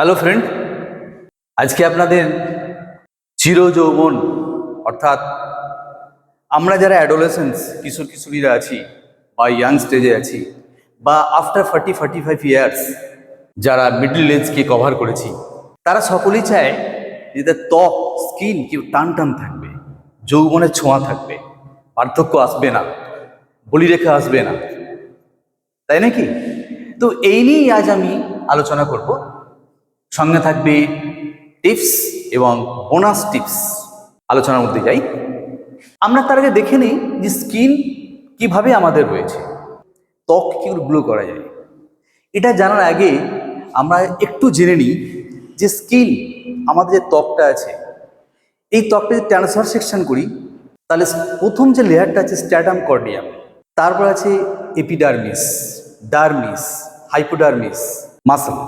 Hello friend আজকে আপনাদের চির যৌবন অর্থাৎ আমরা যারা অ্যাডোলেসেন্স কিশোর কিশোরীরা আছি বা ইয়াং স্টেজে আছি বা after forty forty five years যারা মিডল এজকে কভার করেছি, তারা সকলেই চায় যে ত্বক স্কিন কেউ টান টান থাকবে, যৌবনের ছোঁয়া থাকবে, পার্থক্য আসবে না, বলিরেখা আসবে না। তাই নাকি? তো এই নিয়েই আজ আমি আলোচনা করব। সঙ্গে থাকবে টিপস এবং বোনাস টিপস। আলোচনার মধ্যে যাই। আমরা তার আগে দেখে নিই যে স্কিন কীভাবে আমাদের রয়েছে। ত্বক কি গ্লো করা যায়। এটা জানার আগে আমরা একটু জেনে নিই যে স্কিন, আমাদের যে ত্বকটা আছে, এই ত্বকটা যদি ট্রান্সফার সেকশন করি, তাহলে প্রথম যে লেয়ারটা আছে স্ট্যাটাম কর্ডিয়াম, তারপর আছে এপিডার্মিস, ডার্মিস, হাইপোডার্মিস, মাসল।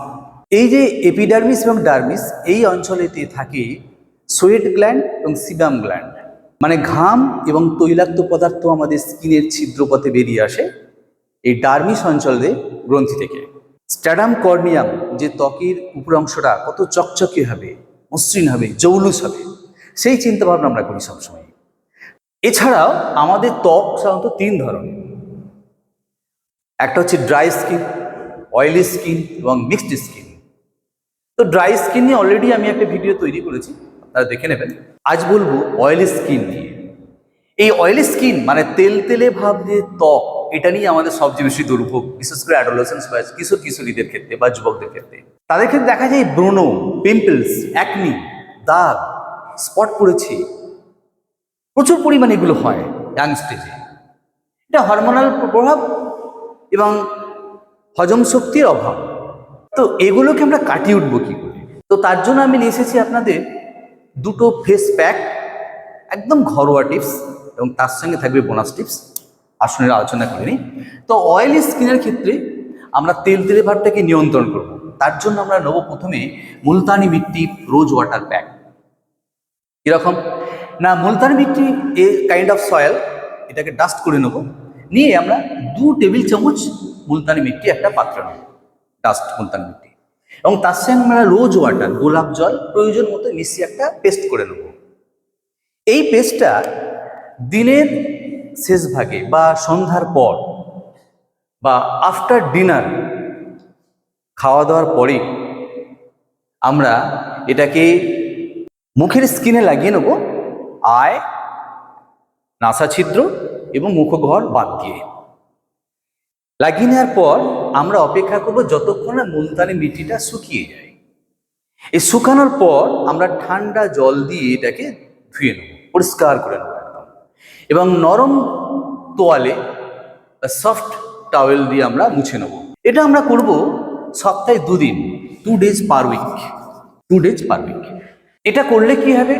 এই যে এপিডার্মিস এবং ডার্মিস এই অঞ্চলেতে থাকে সোয়েট গ্ল্যান্ড এবং সিবাম গ্ল্যান্ড মানে ঘাম এবং তৈলাক্ত পদার্থ আমাদের স্কিনের ছিদ্রপথে বেরিয়ে আসে এই ডার্মিস অঞ্চলে গ্রন্থি থেকে। স্ট্যাডাম কর্নিয়াম যে ত্বকের উপর অংশটা কত চকচকে হবে, মসৃণ হবে, জৌলুস হবে, সেই চিন্তা ভাবনা আমরা করি সবসময় এছাড়াও আমাদের ত্বক সাধারণত তিন ধরনের। একটা হচ্ছে ড্রাই স্কিন অয়েলি স্কিন এবং মিক্সড স্কিন তো ড্রাই স্কিন নিয়ে অলরেডি আমি একটা ভিডিও তৈরি করেছি, আপনারা দেখে নেবেন। আজ বলব অয়েলি স্কিন নিয়ে। এই অয়েলি স্কিন মানে তেল তেলে ভাব যে ত্বক, এটা নিয়ে আমাদের সবচেয়ে বেশি দুর্ভোগ, বিশেষ করে অ্যাডোলেসেন্স বা কিশোর কিশোরীদের ক্ষেত্রে বা যুবকদের ক্ষেত্রে। তাদের ক্ষেত্রে দেখা যায় ব্রণ পিম্পলস অ্যাকনি দাগ স্পট পড়েছে। প্রচুর পরিমাণে এগুলো হয় ইয়াং স্টেজে এটা হরমোনাল প্রভাব এবং হজম শক্তির অভাব। তো এগুলোকে আমরা কাটিয়ে উঠবো কী করে? তো তার জন্য আমি নিয়ে এসেছি আপনাদের দুটো ফেস প্যাক একদম ঘরোয়া টিপস এবং তার সঙ্গে থাকবে বোনাস টিপস আসনের আলোচনা করে নিই। তো অয়েলি স্কিনের ক্ষেত্রে আমরা তেল তেলে ভাবটাকে নিয়ন্ত্রণ করব। তার জন্য আমরা নেব প্রথমে Multani mitti rose water pack কীরকম? না, Multani mitti a kind of soil এটাকে ডাস্ট করে নেব। নিয়ে আমরা দু টেবিল চামচ মুলতানি মিট্টি একটা পাত্র নেব। ডাস্ট মুলতানি মিট্টি এবং তার সঙ্গে আমরা রোজ ওয়াটার গোলাপ জল প্রয়োজন মতো মিশিয়ে একটা পেস্ট করে নেব। এই পেস্টটা দিনের শেষ ভাগে বা সন্ধ্যার পর বা আফটার ডিনার খাওয়া দাওয়ার পরে আমরা এটাকে মুখের স্কিনে লাগিয়ে নেব, আয় নাসা ছিদ্র এবং মুখঘর বাদ দিয়ে। লাগিয়ে নেওয়ার পর আমরা অপেক্ষা করব যতক্ষণ না মুলতানি মিটিটা শুকিয়ে যায়। এই শুকানোর পর আমরা ঠান্ডা জল দিয়ে এটাকে ধুয়ে নেব, পরিষ্কার করে নেব একদম। এবং নরম তোয়ালে সফট টাওয়েল দিয়ে আমরা মুছে নেব। এটা আমরা করব সপ্তাহে দুদিন two days per week two days per week এটা করলে কি হবে?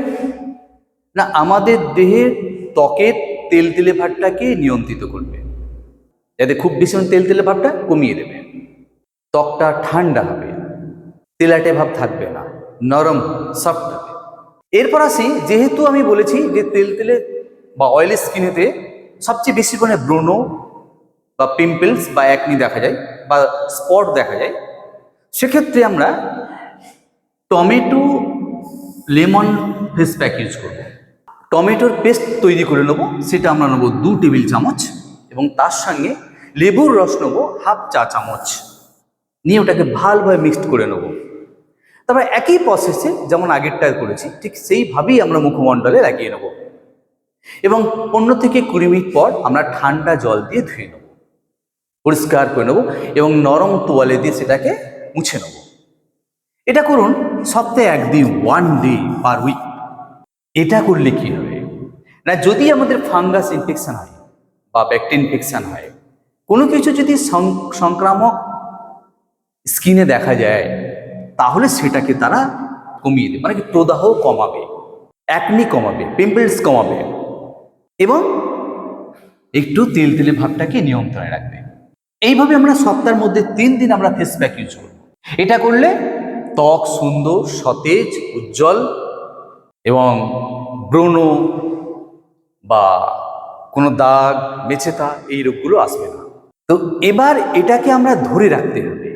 না, আমাদের দেহের ত্বকের তেল তেলে ভাবটাকে নিয়ন্ত্রিত করবে। যাতে খুব বেশি তেল তেলে ভাবটা কমিয়ে দেবে। ত্বকটা ঠান্ডা হবে, তেলাটে ভাব থাকবে না, নরম সফট হবে। এরপর আসি, যেহেতু আমি বলেছি যে তেল তেলে বা অয়েলি স্কিনেতে সবচেয়ে বেশি পরিমাণে ব্রণ বা পিম্পলস বা একনি দেখা যায় বা স্পট দেখা যায়, সেক্ষেত্রে আমরা tomato, lemon face pack use করব। টমেটোর পেস্ট তৈরি করে নেব, সেটা আমরা নেব দু টেবিল চামচ এবং তার সঙ্গে লেবুর রস নেব হাফ চা চামচ। নিয়ে ওটাকে ভালোভাবে মিক্সড করে নেব। তারপর একই প্রসেসে যেমন আগেরটা করেছি, ঠিক সেইভাবেই আমরা মুখমণ্ডলে লাগিয়ে নেব। এবং পনেরো থেকে কুড়ি মিনিট পর আমরা ঠান্ডা জল দিয়ে ধুয়ে নেব। পরিষ্কার করে নেব এবং নরম তোয়ালে দিয়ে সেটাকে মুছে নেব। এটা করুন সপ্তাহে একদিন ওয়ান ডে পার উইক এটা করলে কি হবে? না, যদি আমাদের ফাঙ্গাস ইনফেকশন হয় বা ব্যাকটেরিয়া ইনফেকশন হয়। কোনো কিছু যদি সংক্রামক স্কিনে দেখা যায়, তাহলে সেটাকে তারা কমিয়ে দেবে মানে কি, প্রদাহ কমাবে অ্যাকনি কমাবে পিম্পলস কমাবে এবং একটু তেল তেলে ভাবটাকে নিয়ন্ত্রণে রাখবে। এইভাবে আমরা সপ্তাহের মধ্যে তিন দিন আমরা ফেস প্যাক ইউজ করব। এটা করলে ত্বক সুন্দর, সতেজ, উজ্জ্বল এবং ব্রণ বা কোনো দাগ মেছেতা এই রোগগুলো আসবে না। তো এবার এটাকে আমরা ধরে রাখতে হবে।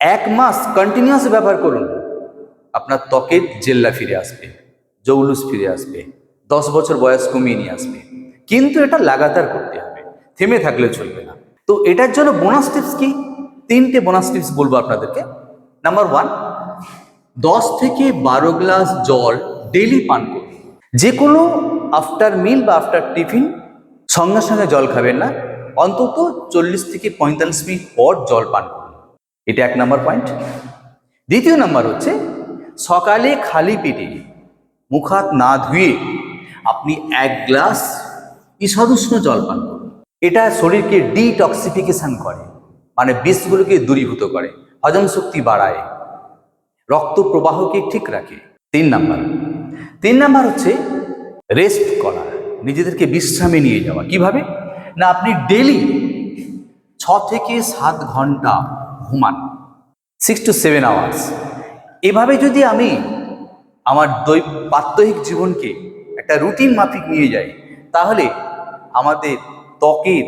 এক মাস কন্টিনিউয়াস ব্যবহার করুন। আপনার ত্বকের জেল্লা ফিরে আসবে, জৌলুস ফিরে আসবে, দশ বছর বয়স কমিয়ে নিয়ে আসবে। কিন্তু এটা লাগাতার করতে হবে, থেমে থাকলে চলবে না। তো এটার জন্য বোনাস টিপস কি? তিনটে বোনাস টিপস বলব আপনাদেরকে। নাম্বার ওয়ান দশ থেকে বারো গ্লাস জল ডেলি পান করুন। যে কোনো আফটার মিল বা আফটার টিফিন সঙ্গে সঙ্গে জল খাবেন না, অন্তত চল্লিশ থেকে পঁয়তাল্লিশ মিনিট পর জল পান করুন। এটা এক নম্বর পয়েন্ট। দ্বিতীয় নাম্বার হচ্ছে, সকালে খালি পেটে মুখ হাত না ধুয়ে আপনি এক গ্লাস ঈষদুষ্ণ জল পান করুন। এটা শরীরকে ডিটক্সিফিকেশন করে মানে বিষগুলোকে দূরীভূত করে, হজম শক্তি বাড়ায়, রক্ত প্রবাহকে ঠিক রাখে। তিন নাম্বার। তিন নাম্বার হচ্ছে রেস্ট করা। নিজেদেরকে বিশ্রামে নিয়ে যাওয়া। কীভাবে? না, আপনি ডেলি ছ থেকে সাত ঘণ্টা ঘুমান। সিক্স টু সেভেন আওয়ার্স এভাবে যদি আমি আমার দৈ প্রাত্যহিক জীবনকে একটা রুটিন মাফিক নিয়ে যাই, তাহলে আমাদের ত্বকের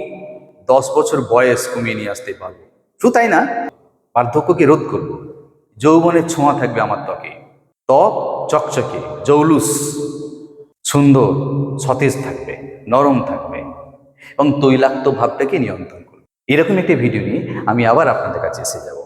দশ বছর বয়স কমিয়ে নিয়ে আসতে পারব। শুধু তাই না, বার্ধক্যকে রোধ করব। যৌবনের ছোঁয়া থাকবে আমার ত্বকে। ত্বক চকচকে, জৌলুস। সুন্দর, সতেজ থাকবে, নরম থাকবে এবং তৈলাক্ত ভাবটাকে নিয়ন্ত্রণ করবে। এরকম একটি ভিডিও নিয়ে আমি আবার আপনাদের কাছে এসে যাব।